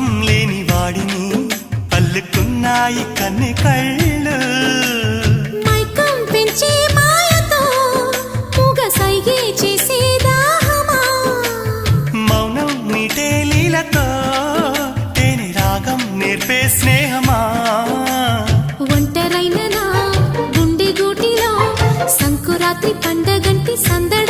ముఖం లేని వాడిని అల్లుకున్నాయి కన్ను కళ్ళు. మైకం మౌనం రాగం స్నేహమా? ఒంటరైన గుండె గూటిలో సంకురాత్రి పండగంటి సందడ